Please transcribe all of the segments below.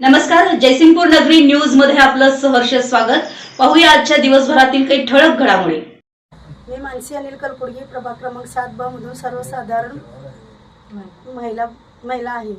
नमस्कार जयसिंगपूर नगरी न्यूजमध्ये आपलं सहर्ष स्वागत. पाहूया आजच्या दिवसभरातील काही ठळक घडामोडी. मी मानसी अनिल कलकुडगी प्रभाग क्रमांक सात ब मधून सर्वसाधारण महिला महिला आहे.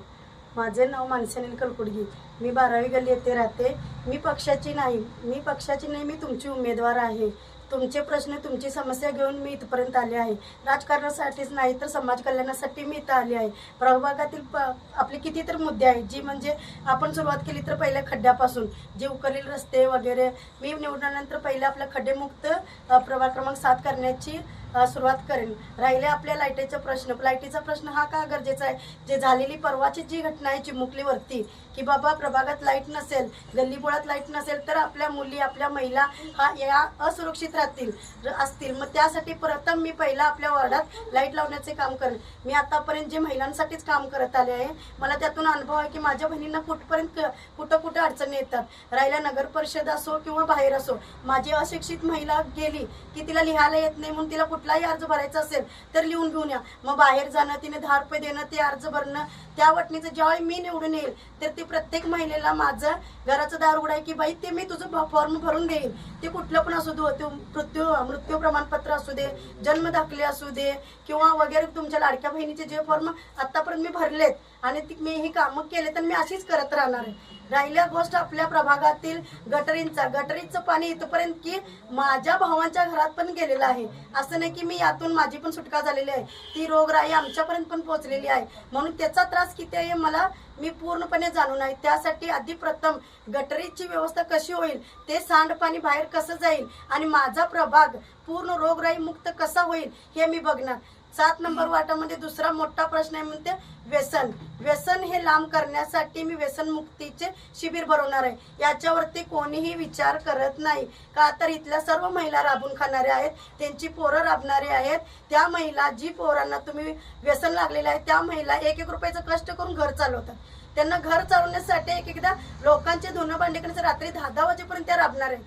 माझे नाव मानसी अनिल कलकुडगी. मी बारावी गल्ली येथे राहते. मी पक्षाची नाही. मी पक्षाची नाही मी तुमची उमेदवार आहे. तुमचे प्रश्न तुमची समस्या घेऊन मी इथपर्यंत आले आहे. राजकारणासाठीच नाही तर समाज कल्याणासाठी मी इथं आले आहे. प्रभागातील प आपले किती तर मुद्दे आहेत जी म्हणजे आपण सुरुवात केली तर पहिल्या खड्ड्यापासून. जे उकलील रस्ते वगैरे मी निवडल्यानंतर पहिले आपल्या खड्डेमुक्त प्रभाग क्रमांक सात करण्याची सुरुवात करेन. राहिले आपल्या लाईटीचा प्रश्न. लाईटीचा प्रश्न हा का गरजेचा आहे? जे झालेली परवाची जी घटना आहे चिमुकलीवरती की बाबा प्रभागात लाइट नसेल गल्लीबोळात लाइट नसेल तर आपल्या मुली आपल्या महिला हा या असुरक्षित राहतील असतील. मग त्यासाठी प्रथम मी पहिला आपल्या वॉर्डात लाइट लावण्याचे काम करेन. मी आतापर्यंत जे महिलांसाठीच काम करत आले आहे मला त्यातून अनुभव आहे की माझ्या बहिणींना कुठपर्यंत क- कुठं कुठं अडचणी येतात. राहिल्या नगर परिषद असो किंवा बाहेर असो माझी अशिक्षित महिला गेली की तिला लिहायला येत नाही म्हणून तिला कुठं कुठलाही अर्ज भरायचा असेल तर लिहून घेऊन या. मग बाहेर जाणं तिने दहा रुपये देणं ते अर्ज भरणं त्या वटणीचं ज्यावेळी मी निवडून येईल तर ते प्रत्येक महिलेला माझं घराचं दार उघडाय की बाई ते मी तुझं फॉर्म भरून देईन ते कुठलं पण असू दे मृत्यू मृत्यू प्रमाणपत्र असू दे जन्म दाखले असू दे किंवा वगैरे तुमच्या लाडक्या बहिणीचे जे फॉर्म आतापर्यंत मी भरलेत आणि ती मी ही कामं केले तर मी अशीच करत राहणार आहे. राहिल्या गोष्ट आपल्या प्रभागातील गटरींचा. गटरीचं पाणी इथपर्यंत की माझ्या भावांच्या घरात पण गेलेलं आहे. असं नाही की मी यातून माझी पण सुटका झालेली आहे. ती रोगराई आमच्यापर्यंत पण पोहोचलेली आहे. म्हणून त्याचा त्रास किती आहे मला मी पूर्णपणे जाणून आहे. त्यासाठी आधी प्रथम गटरीची व्यवस्था कशी होईल ते सांडपाणी बाहेर कसं जाईल आणि माझा प्रभाग पूर्ण रोगराई मुक्त कसा होईल हे मी बघणार. सात नंबर वाटामध्ये दुसरा मोठा प्रश्न आहे म्हणते व्यसन. व्यसन हे लांब करण्यासाठी मी व्यसन मुक्तीचे शिबिर भरवणार आहे. याच्यावरती कोणीही विचार करत नाही. का तर इथल्या सर्व महिला राबून खाणाऱ्या आहेत त्यांची पोरं राबणारे आहेत. त्या महिला जी पोरांना तुम्ही व्यसन लागलेलं आहे त्या महिला एक एक रुपयाचं कष्ट करून घर चालवतात. त्यांना घर चालवण्यासाठी एक एकदा लोकांचे धुणं भांडे करण्याचं रात्री दहा दहा वाजेपर्यंत त्या राबणार आहेत.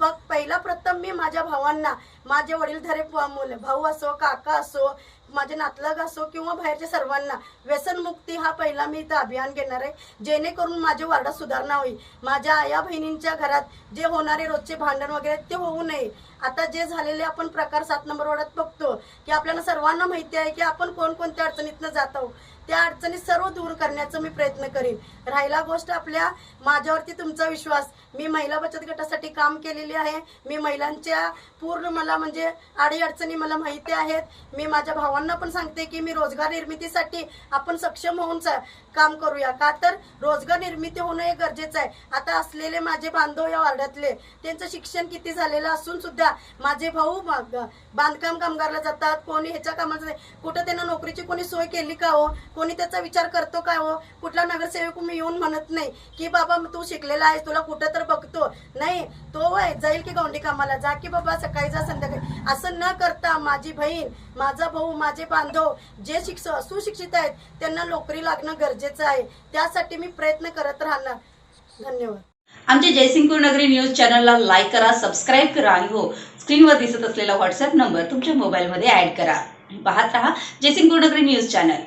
मग पहिला प्रथम मी माझ्या भावांना माझे वडीलधारे मुलं भाऊ असो काका असो माझे नातलग असो किंवा बाहेरच्या सर्वांना व्यसनमुक्ती हा पहिला मी इथं अभियान घेणार आहे. जेणेकरून माझ्या वार्डात सुधारणा होईल. माझ्या आया बहिणींच्या घरात जे होणारे रोजचे भांडण वगैरे ते होऊ नये. आता जे झालेले आपण प्रकार सात नंबर वार्डात बघतो की आपल्याला सर्वांना माहिती आहे की आपण कोणकोणत्या अडचणीतनं जात आहोत. त्या अडचणी सर्व दूर करण्याचा मी प्रयत्न करीन. राहिला गोष्ट आपल्या माझ्यावरती तुमचा विश्वास. मी महिला बचत गटासाठी काम केलेली आहे. मी महिलांच्या पूर्ण मला म्हणजे आडी अडचणी मला माहिती आहेत. मी माझ्या भावांना पण सांगते की मी रोजगार निर्मितीसाठी आपण सक्षम होऊन काम करूया. का तर रोजगार निर्मिती होणं हे गरजेचं आहे. आता असलेले माझे बांधव या वार्डातले त्यांचं शिक्षण किती झालेलं असून सुद्धा माझे भाऊ बांधकाम कामगारला जातात. कोणी ह्याच्या कामाचं कुठं त्यांना नोकरीची कोणी सोय केली का हो? कोणी त्याचा विचार करतो का हो? कुठला नगरसेवक मी येऊन म्हणत नाही की बाबा तू शिकलेला आहेस तुला कुठं तर बघतो. नाही तो वय जाईल की गौंडी कामाला. जा की बाबा सकाळी जा संध्याकाळी. असं न करता माझी बहीण माझा भाऊ माझा बांधव जे शिक्ष सुशिक्षित आहेत त्यांना नोकरी लागणं गरजेचं आहे. त्यासाठी मी प्रयत्न करत राहणार. धन्यवाद. आमच्या जयसिंगपूर नगरी न्यूज चॅनलला लाईक करा सबस्क्राईब करा आणि हो स्क्रीनवर दिसत असलेला व्हॉट्सअप नंबर तुमच्या मोबाईलमध्ये ऍड करा. पाहत राहा जयसिंगपूर नगरी न्यूज चॅनल.